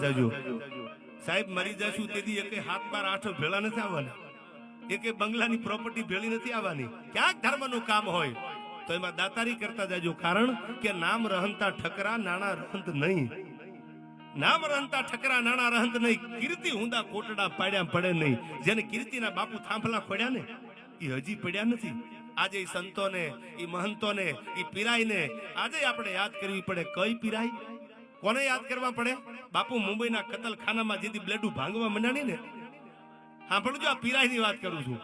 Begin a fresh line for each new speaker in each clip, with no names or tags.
જાજો. સાહેબ, મરી જશું તેથી એકે હાથ બાર આઠ ભેળા નથી આવવાના. એકે બંગલાની પ્રોપર્ટી ભેળી નથી આવવાની. ક્યાંક ધર્મનું કામ હોય. તો એમાં દાતારી કરતા જાજો. કારણ કે નામ રહંતા ઠકરા, નાણા રહંત નહીં. નામ રહંતા ઠકરા, નાણા રહંત નહીં. કીર્તિ હુંદા કોટડા પાડ્યા પડે નહીં. જેને કીર્તિના બાપુ થાંભલા ખોડ્યા ને, એ હજી પડ્યા નથી. આજે સંતોને એ મહંતોને એ પીરાઈને આજે આપણે યાદ કરવી પડે. કઈ પીરાઈ? કોને યાદ કરવા પડે? બાપુ મુંબઈના કતલખાનામાં જેથી બ્લેડું ભાંગવા મંડાણી ને? સાંભળજો, આ પીરાઈની વાત કરું છું.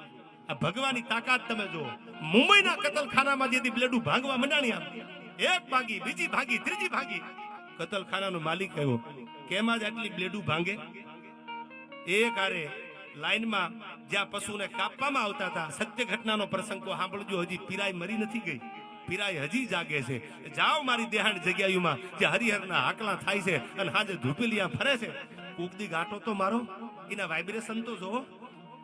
આ ભગવાનની તાકાત તમે જુઓ. મુંબઈના કતલખાનામાં જેથી બ્લેડું ભાંગવા મંડાણી આમ એક ભાગી, બીજી ભાગી, ત્રીજી ભાગી. કતલખાનાનો માલિક કહ્યો કેમ આજ આટલી બ્લેડું ભાંગે? એક આરે લાઈનમાં જ્યાં પશુને કાપવામાં આવતા હતા, સત્ય ઘટનાનો પ્રસંગ તો સાંભળજો, હજી પીરાઈ મરી નથી ગઈ. પીરાઈ હજી જાગે છે. જાઓ મારી દેહાણ જગ્યાયુમાં જે હરિહરના હાકલા થાય છે અને હાજે ધૂપેલિયા ફરે છે. કુકદી ગાંઠો તો મારો, એના વાઇબ્રેશન તો જોવો.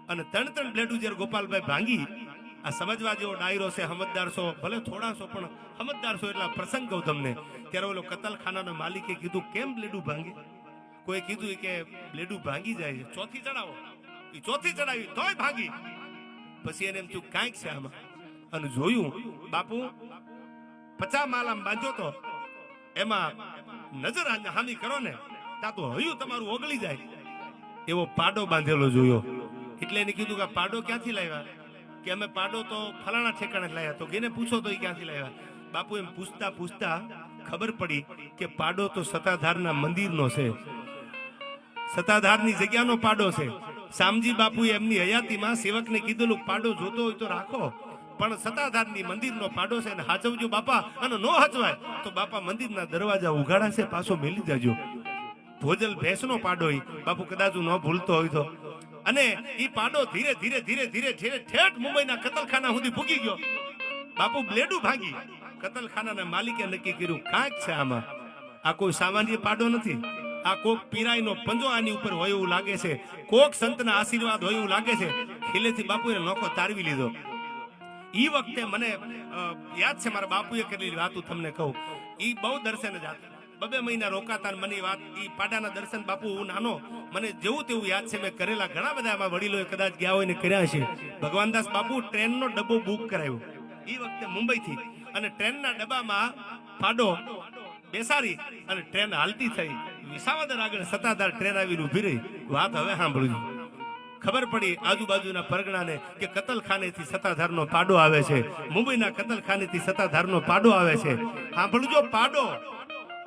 અને ત્રણ ત્રણ બ્લેડું જ્યારે ગોપાલભાઈ ભાંગી, આ સમજવા જેવો ડાયરો છે સમજદાર છો ભલે થોડા છો પણ સમજદાર છો એટલા પ્રસંગ કહું તમને. ત્યારે ઓલો કતલખાનાના માલિકે કીધું, કેમ બ્લેડું ભાંગે? કોઈ કીધું કે, બ્લેડું ભાંગી જાય છે. ચોથી ચડાવો. એ ચોથી ચડાવી, તોય ભાંગી. પછી એને એમ થયું, કાંઈક છે આમાં. અને જોયું, બાપુ પચા માલ આમ બાંધ્યો તો એમાં નજર હામી કરો ને, ત્યાં તો હયું તમારું ઓગળી જાય. એવો પાડો બાંધેલો જોયો. એટલે એને કીધું કે પાડો ક્યાંથી લાવ્યા? કે અમે પાડો તો ફલાણા ઠેકાણે લાવ્યા. તો કેને પૂછો તો એ ક્યાંથી લાવ્યા? બાપુ એમ પૂછતા પૂછતા ખબર પડી કે પાડો તો સતાધારના મંદિરનો છે. સતાધારની જગ્યાનો પાડો છે. શામજી બાપુ એમની હયાતીમાં સેવકને કીધેલું પાડો જોતો હોય તો રાખો. પણ સતાધારની મંદિરનો પાડો છે અને હાચવજો બાપા, અને નો હચવાય તો બાપા મંદિરના દરવાજા ઉઘાડા છે, પાછો મેલી જાજો. ભોજલ ભેંસનો પાડો હોય બાપુ કદાચ ન ભૂલતો હોય તો. અને એ પાડો ધીરે ધીરે ધીરે ધીરે ધીરે ઠેઠ મુંબઈના કતલખાના સુધી ભૂગી ગયો. બાપુ બ્લેડું ભાગી. કતલખાનાના માલિકે નક્કી કર્યું, કાંઈક છે આમાં. આ કોઈ સામાન્ય પાડો નથી. આ કોક પીરાયનો પંજો આની ઉપર હોય એવું લાગે છે. કોક સંતના આશીર્વાદ હોય એવું લાગે છે. ખીલેથી બાપુએ નોખો તારવી લીધો. ઈ વખતે મને યાદ છે મારા બાપુએ કરેલી વાતું તમને કહું. ઈ બહુ દર્શન હતા બબે મહિના રોકાતા મને વાત, ઈ પાડાના દર્શન બાપુ, હું નાનો, મને જેવું તેવું યાદ છે. મેં કરેલા ઘણા બધા આમાં વડીલોએ કદાચ ગયા હોય ને કર્યા છે ભગવાનદાસ બાપુ ટ્રેનનો ડબ્બો બુક કરાવ્યો. ઈ વખતે મુંબઈથી. અને ટ્રેનના ડબ્બામાં પાડો બેસાડી અને ટ્રેન હાલતી થઈ. વિસાવદર આગળ સત્તાધાર ટ્રેન આવીને ઊભી રહી. વાત હવે સાંભળ્યું ખબર પડી આજુબાજુના પરગણાને કે કતલખાનેથી સત્તાધારનો પાડો આવે છે. મુંબઈના કતલખાનેથી સત્તાધારનો પાડો આવે છે. સાંભળજો પાડો.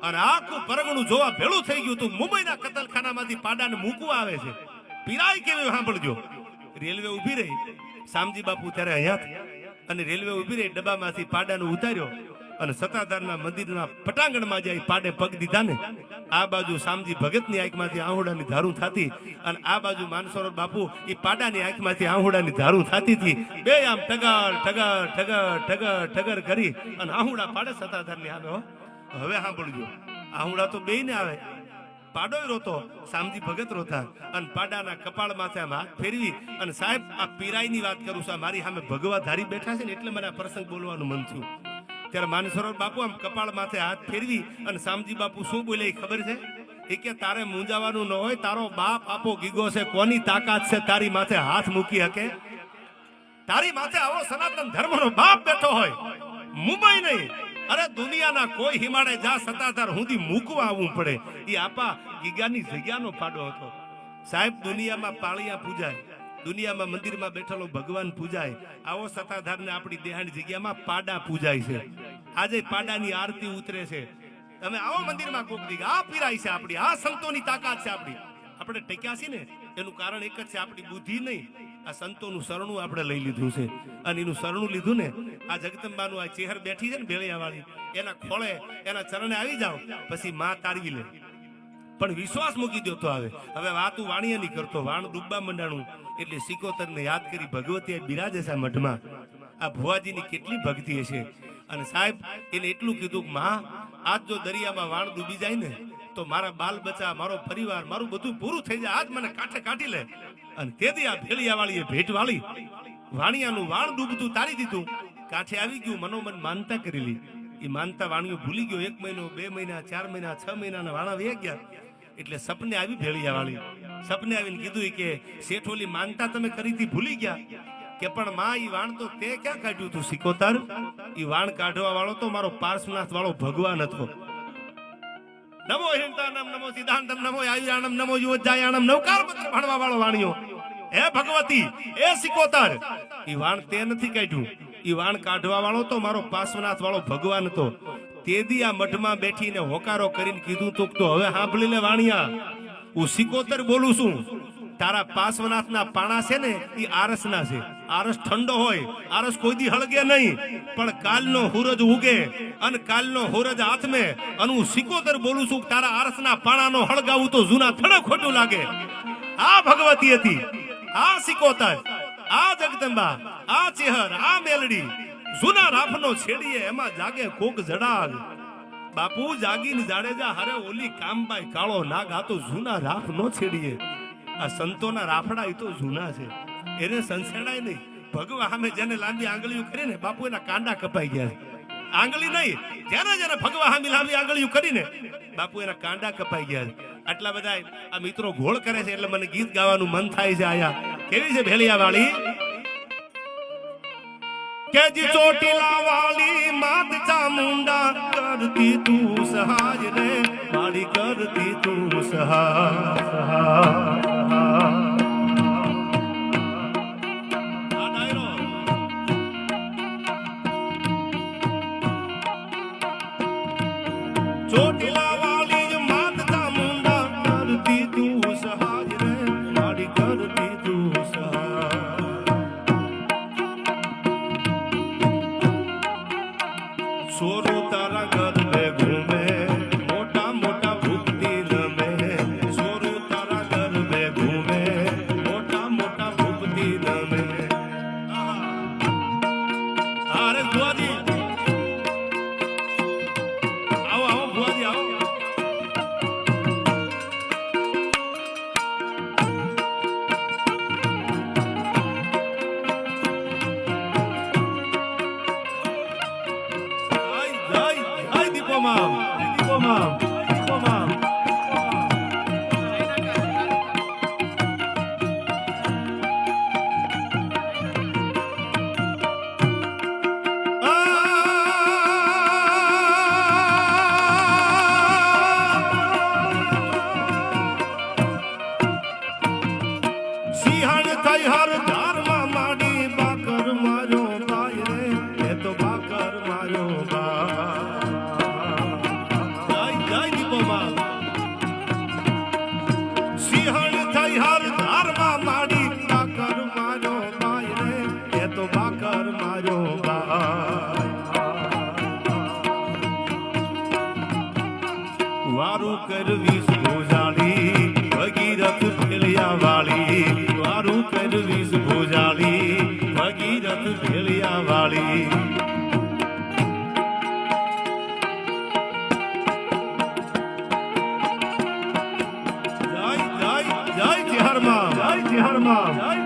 અને આખું પરગણું જોવા ભેળું થઈ ગયું તું મુંબઈના કતલખાનામાંથી પાડાને મૂકવા આવે છે. પીરાય કેવી સાંભળજો. રેલવે ઊભી રહી. શામજી બાપુ ત્યારે અહીંયા અને રેલવે ઊભી રહી. ડબ્બામાંથી પાડાનું ઉતાર્યો. અને સત્તાધારના મંદિરના પટાંગણમાં જાય પાડે પગ દીધા ને આ બાજુ શામજી ભગતની આંખમાંથી આહુડાની ધારું થતી અને આ બાજુ માનસરોવર બાપુ એ પાડાની આંખમાંથી આહુડાની ધારું થતી હતી. બે આમ ટગર ટગર ટગર ટગર ટગર કરી અને આહુડા પાડે સતાધારની આવે હવે સાંભળજો. આહુડા તો બેય ને આવે. પાડોય રોતો, શામજી ભગત રોતા. અને પાડાના કપાળ માથે આમ હાથ ફેરવી અને સાહેબ, આ પીરાઈની વાત કરું છું મારી સામે ભગવા ધારી બેઠા છે ને, એટલે મને આ પ્રસંગ બોલવાનું મન થયું. ત્યારે માનસરોવર બાપુ આમ કપાળ માથે હાથ ફેરવી અને શામજી બાપુ શું બોલે એ ખબર છે? એ કે તારે મૂંઝાવાનું ન હોય, તારો બાપ આપો ગીગો છે, કોની તાકાત છે તારી માથે હાથ મૂકી શકે? તારી માથે આવો સનાતન ધર્મનો બાપ બેઠો હોય, મુંબઈ નહીં. અરે દુનિયાના કોઈ હિમાડે જા સત્તાધાર હુંથી મૂકવા આવવું પડે. એ આપા ગીગાની જગ્યાનો ફાડો હતો. સાહેબ, દુનિયામાં પાળિયા પૂજાય, દુનિયામાં મંદિરમાં બેઠેલો ભગવાન પૂજાય. આવો સત્તાધારને આપણી દેહાની જગ્યામાં પાડા પૂજાય છે. આજે પાડાની આરતી ઉતરે છે. તમે આવો મંદિરમાં કોક દી. આ પીરાય છે આપણી. આ સંતોની તાકાત છે આપણી. આપણે ટેક્યા છીએ ને, એનું કારણ એક જ છે આપણી બુદ્ધિ નહીં. આ સંતોનું શરણું આપણે લઈ લીધું છે. અને એનું શરણું લીધું ને, આ જગદંબાનું આ ચેહર બેઠી છે ને ભેળિયા વાળી એના ખોળે, એના ચરણે આવી જાઓ, પછી માં તારવી લે. પણ વિશ્વાસ મૂકી દો તો આવે. હવે વાતું વાણીએ નહીં કરતો. વાણ ડૂબવા મંડાણું. એટલે સિકોતરને યાદ કરી ભગવતી બિરાજે છે મઠમાં આ ભુવાજીની કેટલી ભક્તિ હશે. અને સાહેબ, એને એટલું કીધું કે, માં, આજ જો દરિયામાં વાણ ડૂબી જાય ને, તો મારા બાલ બચ્ચા, મારો પરિવાર, મારું બધું પૂરું થઈ જાય. આજ મને કાંઠે કાઢી લે. અને તેથી આ ભેળિયા વાળીએ ભેટ વાળી વાણિયાનું વાણ ડૂબતું તારી દીધું. કાંઠે આવી ગયું, મનોમન માનતા કરેલી એ માનતા વાણીઓ ભૂલી ગયો. એક મહિનો, બે મહિના, ચાર મહિના, છ મહિનાના વાણા વેહ ગયા. એટલે સપને આવી ભેળિયા વાળી સપને આવીને કીધું કે, શેઠોલી, માનતા તમે કરી ભૂલી ગયા. કે પણ માં, ઈ વાણ તો તે ક્યાં કાઢ્યું તું સિકોતર? ઈ વાણ કાઢવા વાળો તો મારો પાર્શ્વનાથ વાળો ભગવાન હતો. નમો હિંતાનમ નમો સિદ્ધાંતમ, નમો આયુરાણમ નમો યુવજાયાણમ નવકાર પત્ર ભણવા વાળો વાણિયો હે ભગવતી, એ સિકોતર. ઈ વાણ તે નથી કાઢ્યું. ઈ વાણ કાઢવા વાળો તો મારો પાર્શ્વનાથ વાળો ભગવાન હતો. તેદી આ મઠમાં બેઠીને હોકારો કરીને કીધું તું તો હવે સાંભળી લે વાણિયા. હું સિકોતર બોલું છું. તારા પાર્શ્વનાથના પાણા છે ને એ આરસના છે. આરસ ઠંડો હોય, આરસ કોઈ દી હળગે નહીં. પણ કાલનો હુરજ ઉગે અને કાલનો હુરજ હાથમે અને હું સિકોતર બોલું છું તારા આરસના પાણાનો હળગાવું તો જૂના થડો ખોટું લાગે. આ ભગવતી હતી. આ સિકોતર, આ જગદંબા, આ ચેહર, આ મેલડી. જૂના રાફનો છેડીએ એમાં જાગે કોક જડાગ બાપુ જાગીને જાડેજા હારે ઓલી કામબાઈ કાળો નાગ આ તો જૂના રાફ નો છેડીએ. આ સંતોના રાફડા એ તો જૂના છે. એને સંસેડાય નહીં. ભગવા સામે જેને લાંબી આંગળીઓ કરીને બાપુ એના કાંડા કપાઈ ગયા. આંગળી નહીં જેને જેને ભગવા સામે લાંબી આંગળીઓ કરીને બાપુ એના કાંડા કપાઈ ગયા આટલા બધા આ મિત્રો ઘોળ કરે છે એટલે મને ગીત ગાવાનું મન થાય છે આયા. કેવી છે ભેલિયા વાળી કે જી ચોટીલા વાળી માત ચામુંડા કરતી તું સહાય રે. વાળી કરતી તું સહા આ વારું કરવી ભોજાળી ભગીરથ ભેળિયા વાળી વારું કરવી ભોજાળી ભગીરથ ભેળિયા વાળી જય જય જય ચિહરમાં જય ચિહરમાં જય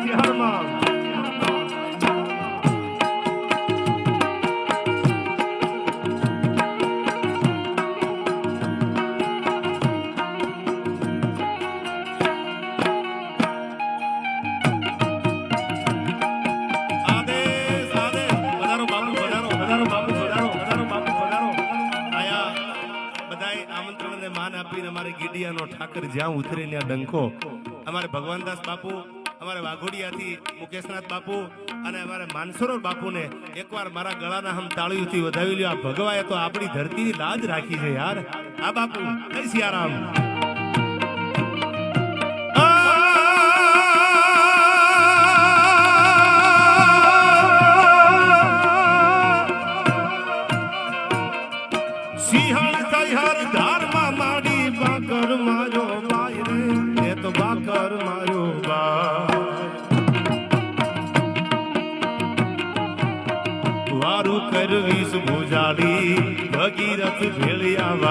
બધાય આમંત્રણને માન આપીને અમારે ગીડિયાનો ઠાકર જ્યાં ઉતરે ત્યાં ડંકો. અમારે ભગવાનદાસ બાપુ, અમારે વાઘોડિયાથી મુકેશનાથ બાપુ અને અમારે માનસરોવર બાપુને એકવાર મારા ગળાના હમ તાળીઓથી વધાવી લ્યો. આ ભગવાએ તો આપણી ધરતીની લાજ રાખી છે યાર. આ બાપુ, જય સિયારામ.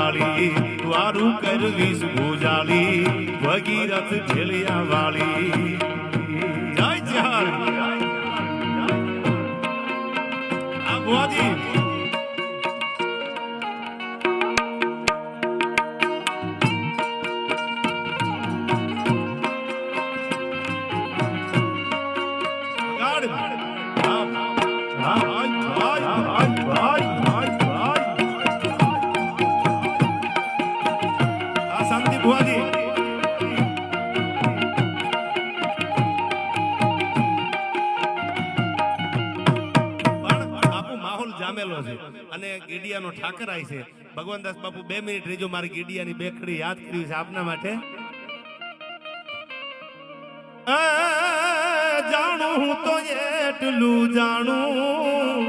વાળી દ્વારું કરવીશ ભોજાલી ભગીરથ ઢેલિયા વાળી જય જહાર આ ભુવાજી ઠાકર આઈ છે. ભગવાનદાસ બાપુ બે મિનિટ રેજો મારી ગીડિયાની બેકડી યાદ કરી છે આપના માટે. જાણું હું તો એટલું જાણું.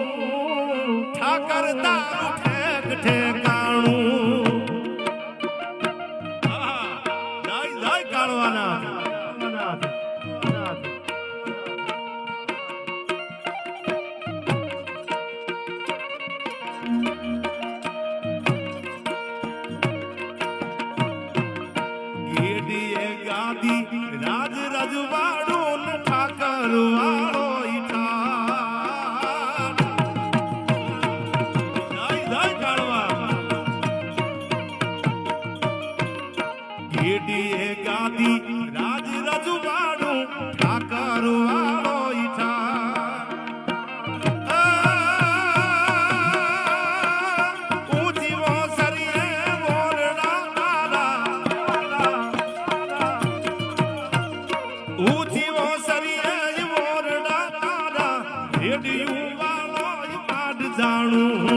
ઠાકર તારું ઠેક ઠેકાણું. ગેડીએ ગાદી રાજ રજવાડું ઠાકર વાળો